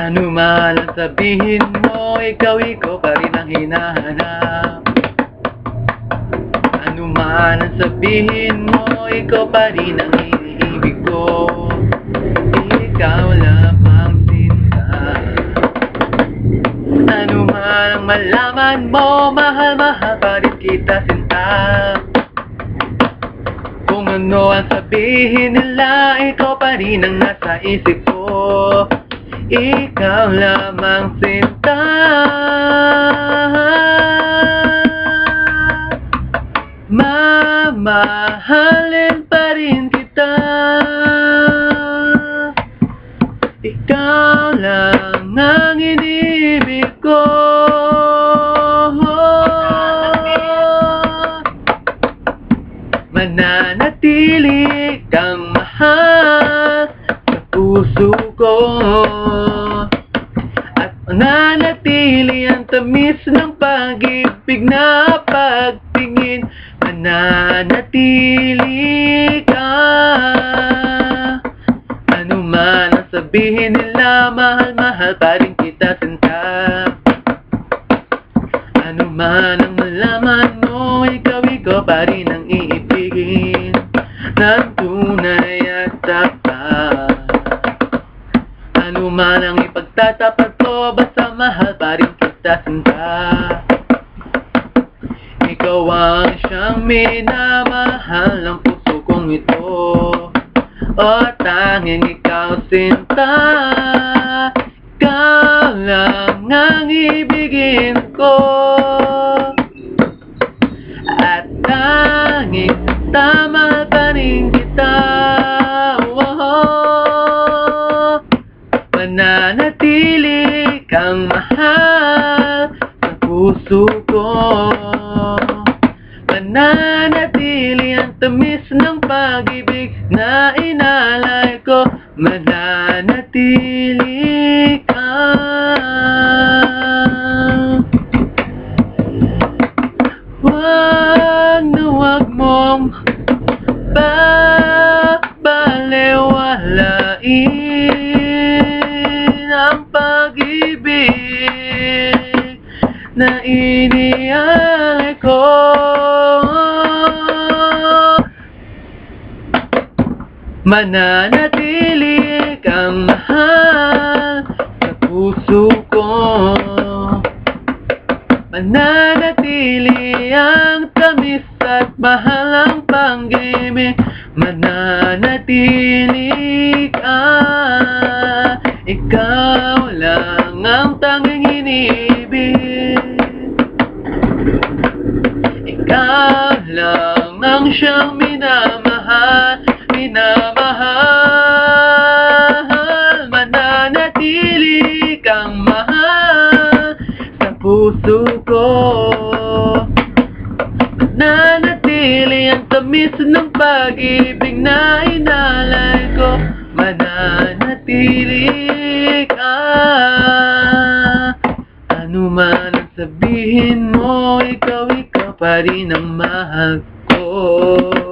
Ano man ang sabihin mo, ikaw, ikaw pa rin ang hinahanap. Ano man ang sabihin mo, ikaw pa rin ang iniibig ko. Ikaw lamang sinta. Ano man ang malaman mo, mahal, mahal pa rin kita sinta. Kung ano ang sabihin nila, ikaw pa rin ang nasa isip ko Ikaw lamang sinta. Mamahalin pa rin kita. Ikaw lang ang inibig ko. Mananatili kang mahal. Sa puso ko. At mananatili ang tamis ng pag-ibig na pagtingin. Mananatili ka. Ano man ang sabihin nila Mahal-mahal pa rin kita sinta Ano man ang malaman mo Ikaw, ikaw pa rin ang iibigin. Ng Ano man ang ipagtatapat ko Basta mahal pa rin kita sinta. Ikaw ang siyang minamahal ng puso kong ito. O tanging ikaw sinta. Ikaw lang ang ibigin ko puso ko Mananatili ang tamis ng pag-ibig na inalay ko. Mananatili ka. Huwag na huwag mong babalewalain na inialay ko. Mananatili kang mahal sa puso ko. Mananatili ang tamis at mahal ang panggimik Mananatili ka. Ikaw lang ang tanging inibig lang ang siyang minamahal Minamahal Mananatili kang mahal. Sa puso ko Mananatili ang tamis ng pag-ibig na inalay ko. Mananatili ka. Ano man ang sabihin mo, ikaw, ikaw pa rin ang mahal ko